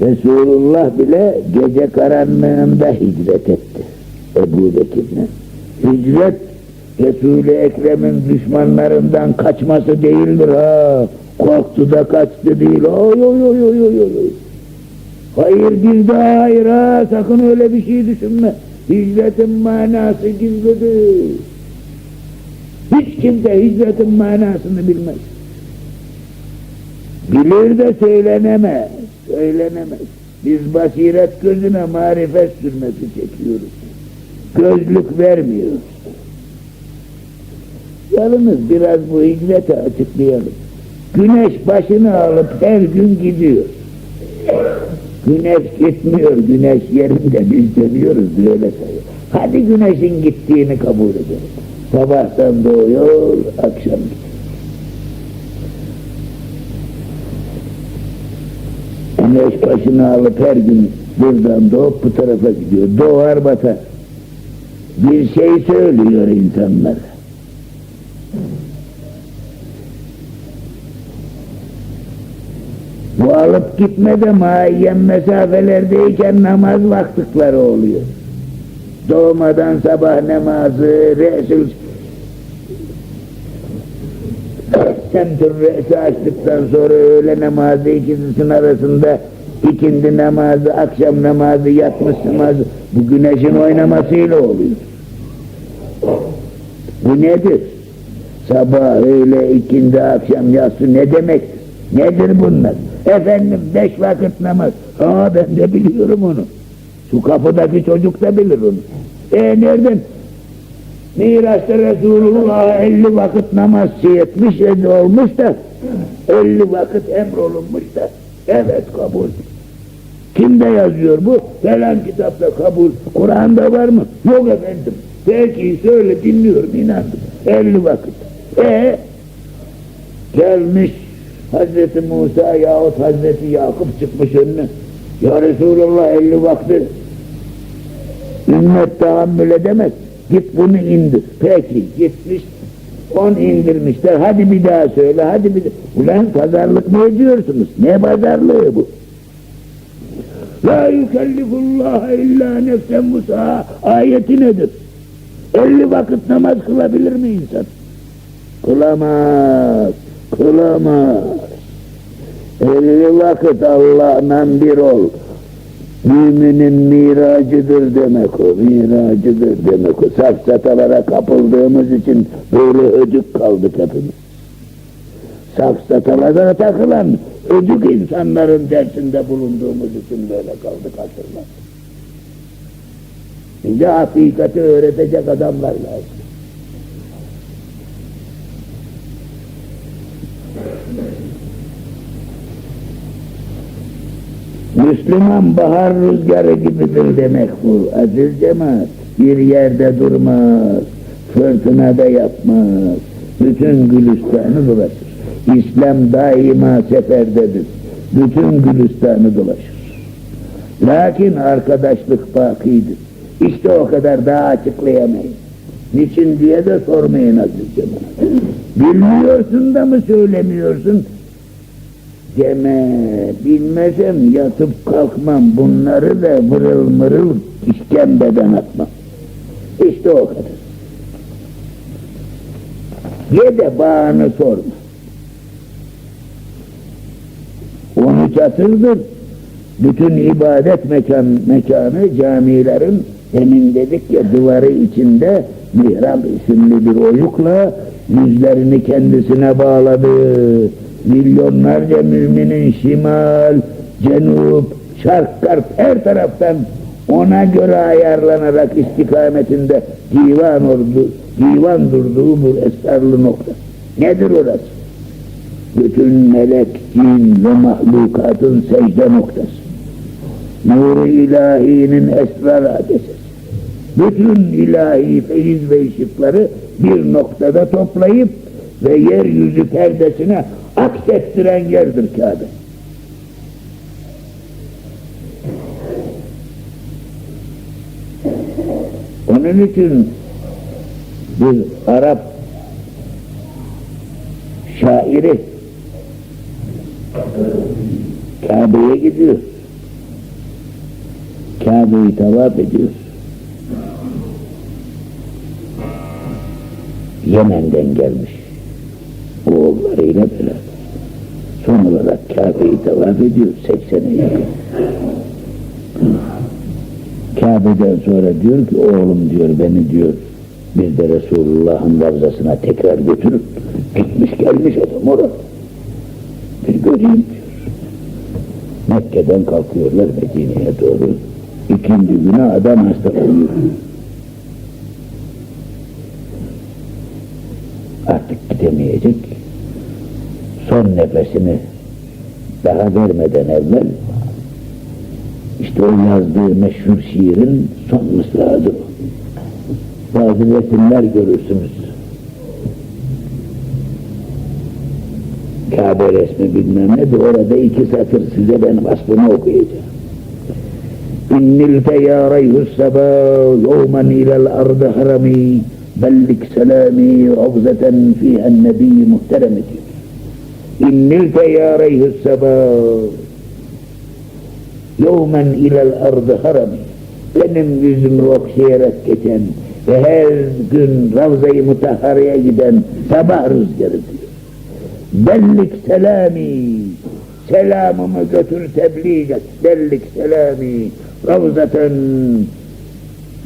Resulullah bile gece karanlığında hicret etti. Ebu Bekir'le. Hicret Resul-i Ekrem'in düşmanlarından kaçması değildir ha. Korktu da kaçtı değil. Oy oy oy oy oy oy. Hayır bir daha hayır ha. Sakın öyle bir şey düşünme. Hicretin manası gizlidir. Hiç kimse hicretin manasını bilmez. Bilir de söylenemez. Söylenemez. Biz basiret gözüne marifet sürmesi çekiyoruz. Gözlük vermiyoruz. Yalnız biraz bu hicreti açıklayalım. Güneş başını alıp her gün gidiyor. Güneş gitmiyor, güneş yerinde biz dönüyoruz böyle sayıyor. Hadi güneşin gittiğini kabul edelim. Sabahtan doğuyor, akşam gidiyor. Güneş başını alıp her gün buradan doğup bu tarafa gidiyor. Doğar batar. Bir şey söylüyor insanlara. Bu alıp gitmede muayyen mesafelerdeyken namaz vaktıkları oluyor. Doğmadan sabah namazı, Resul Semtür Re'si açtıktan sonra öğle namazı ikisinin arasında ikindi namazı, akşam namazı, yatmış namazı bu güneşin oynamasıyla oluyor. Bu nedir? Sabah, öğle, ikindi, akşam, yatsı ne demektir? Nedir bunlar? Efendim beş vakit namaz. Aa ben de biliyorum onu. Şu kapıdaki çocuk da bilir onu. E nereden? Miraç'ta Resulullah 50 vakit namaz etmiş olmuş da 50 vakit emrolunmuş da evet kabul. Kimde yazıyor bu? Falan kitapta kabul. Kur'an'da var mı? Yok efendim. Peki söyle dinliyorum inandım. 50 vakit. E gelmiş Hazreti Musa yahut Hazreti Yakup çıkmış önüne. Ya Resulallah 50 vakti ümmet tahammül edemez. Git bunu indir. Peki gitmiş on indirmişler. Hadi bir daha söyle. Hadi bir. Ulan pazarlık mı ediyorsunuz? Ne pazarlığı bu? La yükellifullah illa nefsen musa ayeti nedir? 50 vakit namaz kılabilir mi insan? Kılamaz. Kılamaz. 50 vakit Allah'la bir ol. Müminin miracıdır demek o, miracıdır demek o. Safsatalara kapıldığımız için böyle ödük kaldık hepimiz. Safsatalara takılan ödük insanların dersinde bulunduğumuz için böyle kaldık asırlar. Şimdi hakikati öğretecek adamlar lazım. Müslüman bahar rüzgarı gibidir demek bu aziz cemaat. Bir yerde durmaz, fırtınada yapmaz, bütün Gülistan'ı dolaşır. İslam daima seferdedir, bütün Gülistan'ı dolaşır. Lakin arkadaşlık bakidir. İşte o kadar daha açıklayamayız. Niçin diye de sormayın aziz cemaat. Bilmiyorsun da mı söylemiyorsun? Deme, bilmesem yatıp kalkmam, bunları da mırıl mırıl işkembeden atmam. İşte o kadar. Ye de bağını sorma. Onu çatırdır. Bütün ibadet mekan, mekanı camilerin demin dedik ya duvarı içinde mihrab isimli bir oyukla yüzlerini kendisine bağladı milyonlarca müminin şimal, cenup, şark, garp her taraftan ona göre ayarlanarak istikametinde divan ordu, divan durduğu bu esrarlı nokta. Nedir orası? Bütün melek, cin ve mahlukatın secde noktası. Nur-u ilahinin esrar adresi. Bütün ilahi feyiz ve ışıkları bir noktada toplayıp ve yeryüzü perdesine aksettiren yerdir Kabe. Onun için bir Arap şairi Kabe'ye gidiyor. Kabe'yi tavaf ediyor. Yemen'den gelmiş. Oğullarıyla beraber. Son olarak Kabe'yi tavaf ediyor 80'e yakın. Kabe'den sonra diyor ki oğlum diyor beni diyor bir de Resulullah'ın ravzasına tekrar götürün. Gitmiş gelmiş adam orada. Bir göreyim diyor. Mekke'den kalkıyorlar Medine'ye doğru. İkinci güne adam hasta oluyor. Artık gidemeyecek. Son nefesini daha vermeden evvel işte o yazdığı meşhur şiirin son mısrağıdır o. Bazı resimler görürsünüz. Kabe resmi bilmem ne de orada iki satır size ben vasfını okuyacağım. İnnilte ya reyhus sabah yevmen ilel ardı harami bellik selami ravzeten fihen nebi muhteremi diyor. إن نلت يا ريه السبب يوما إلى الأرض هرمي تنم جزم وكسيرة كتن. فهذا جن روزي متهر أيضا. سبار الزردي دلك سلامي. سلام مجة تبليغة دلك سلامي. روزة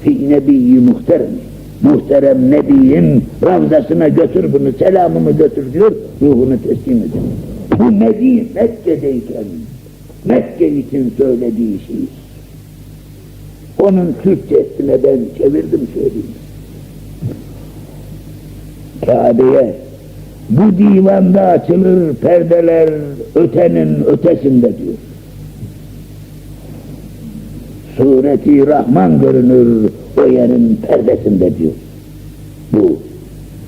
في نبي مخترمي. Muhterem Nebi'nin Ravzasına götür bunu, selamımı götür diyor, ruhunu teslim edin. Bu Nebi Mekke'deyken, Mekke için söylediği şey. Onun Türkçesine ben çevirdim söyleyeyim. Kabe'ye bu divanda açılır perdeler ötenin ötesinde diyor. Sureti Rahman görünür o yerin perdesinde diyor. Bu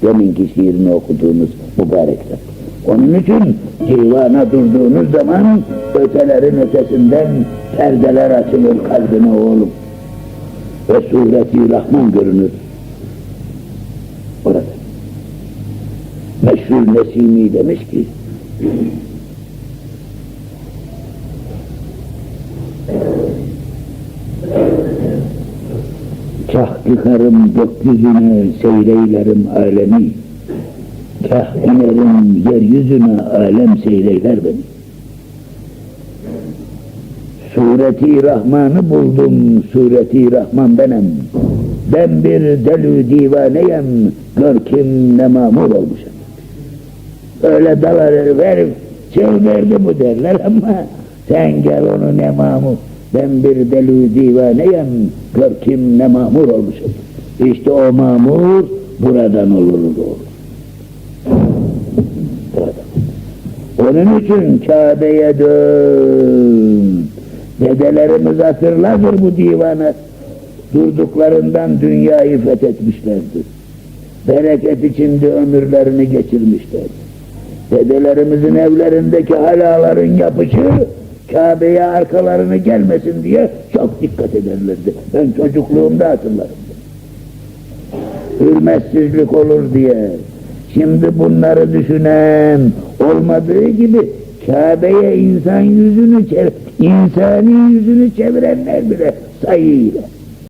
deminki şiirini okuduğumuz mübarekler. Onun için divana durduğunuz zaman ötelerin ötesinden perdeler açılır kalbine oğlum. Ve sureti Rahman görünür. Orada. Meşhur Nesimi demiş ki Kah yıkarım gökyüzüne seyreylerim alemi Kah inerim yeryüzüne alem seyreyler beni Sureti Rahman'ı buldum, Sureti Rahman benim. Ben bir delü divaneyim, gör kim ne mamur olmuşum. Öyle dalar verip çevirdi bu derler ama sen gel onu ne mamur. Ben bir delü divaneyim, gör kim ne mamur olmuşum. İşte o mamur buradan olur olur. Buradan. Onun için Kabe'ye dön. Dedelerimiz hatırladır bu divanı. Durduklarından dünyayı fethetmişlerdi. Bereket içinde ömürlerini geçirmişlerdi. Dedelerimizin evlerindeki halaların yapışı Kabe'ye arkalarını gelmesin diye çok dikkat ederlerdi. Ben çocukluğumda hatırlarım. Hürmetsizlik olur diye. Şimdi bunları düşünen olmadığı gibi Kabe'ye insan yüzünü çevir, insani yüzünü çevirenler bile sayıyla.